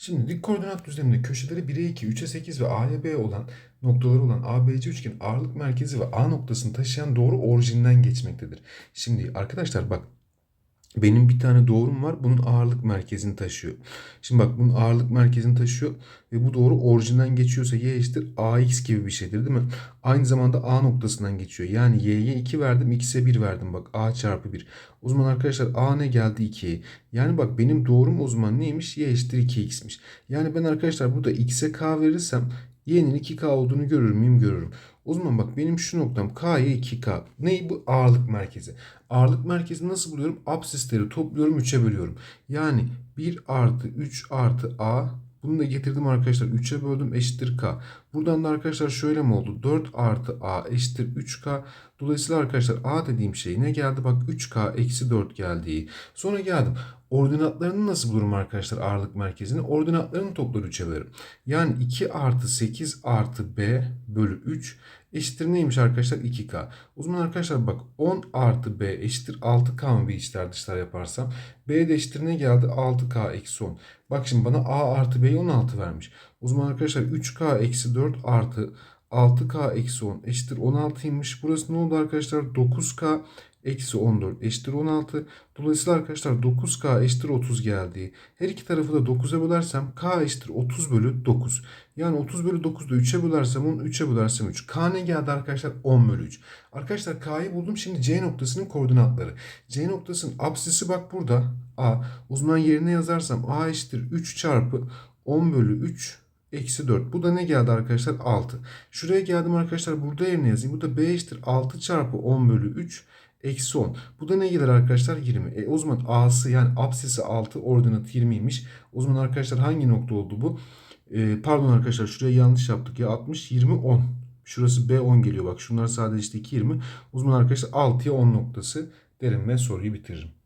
Şimdi dik koordinat düzleminde köşeleri 1'e 2, 3'e 8 ve A'ya B olan noktaları olan ABC üçgen ağırlık merkezi ve A noktasını taşıyan doğru orijinden geçmektedir. Şimdi arkadaşlar bak benim bir tane doğrum var. Bunun ağırlık merkezini taşıyor. Şimdi bak bunun ağırlık merkezini taşıyor ve bu doğru orijinden geçiyorsa y eşittir ax gibi bir şeydir değil mi? Aynı zamanda a noktasından geçiyor. Yani y'ye 2 verdim x'e 1 verdim bak a çarpı 1. O zaman arkadaşlar a ne geldi 2'ye? Yani bak benim doğrum o zaman neymiş? y eşittir 2x'miş. Yani ben arkadaşlar burada x'e k verirsem y'nin 2k olduğunu görür müyüm? Görürüm. O zaman bak benim şu noktam k'ya 2k. Ney bu? Ağırlık merkezi. Ağırlık merkezini nasıl buluyorum? Absisleri topluyorum 3'e bölüyorum. Yani 1 artı 3 artı a. Bunu da getirdim arkadaşlar. 3'e böldüm eşittir k. Buradan da arkadaşlar şöyle mi oldu? 4 artı a eşittir 3k. Dolayısıyla arkadaşlar a dediğim şey ne geldi? Bak 3k eksi 4 geldi. Sonra geldim. Ordinatlarını nasıl bulurum arkadaşlar ağırlık merkezini? Ordinatlarını toplar 3'e bölerim. Yani 2 artı 8 artı b bölü 3 eşittir neymiş arkadaşlar? 2k. O zaman arkadaşlar bak 10 artı b eşittir 6k mı bir içler dışlar yaparsam? b de eşittir ne geldi? 6k eksi 10. Bak şimdi bana a artı b'yi 16 vermiş. O zaman arkadaşlar 3k eksi 4 artı 6k eksi 10 eşittir 16'ymış. Burası ne oldu arkadaşlar? 9k eksi 14 eşittir 16. Dolayısıyla arkadaşlar 9k eşittir 30 geldi. Her iki tarafı da 9'a bölersem k eşittir 30 bölü 9. Yani 30 bölü 9'da 3'e bölersem 10, 3'e bölersem 3. K ne geldi arkadaşlar? 10 bölü 3. Arkadaşlar K'yı buldum. Şimdi C noktasının koordinatları. C noktasının apsisi bak burada. A. O zaman yerine yazarsam A eşittir 3 çarpı 10 bölü 3 Eksi 4. Bu da ne geldi arkadaşlar? 6. Şuraya geldim arkadaşlar. Burada yerine yazayım. Bu da B eşittir 6 çarpı 10 bölü 3 eksi 10. Bu da ne gelir arkadaşlar? 20. E, o zaman A'sı yani apsisi 6 ordinat 20'ymiş. O zaman arkadaşlar hangi nokta oldu bu? E, pardon arkadaşlar şuraya yanlış yaptık ya. 60, 20, 10. Şurası B 10 geliyor. Bak şunlar sadece işte 2, 20. O zaman arkadaşlar 6'ya 10 noktası derim ve soruyu bitiririm.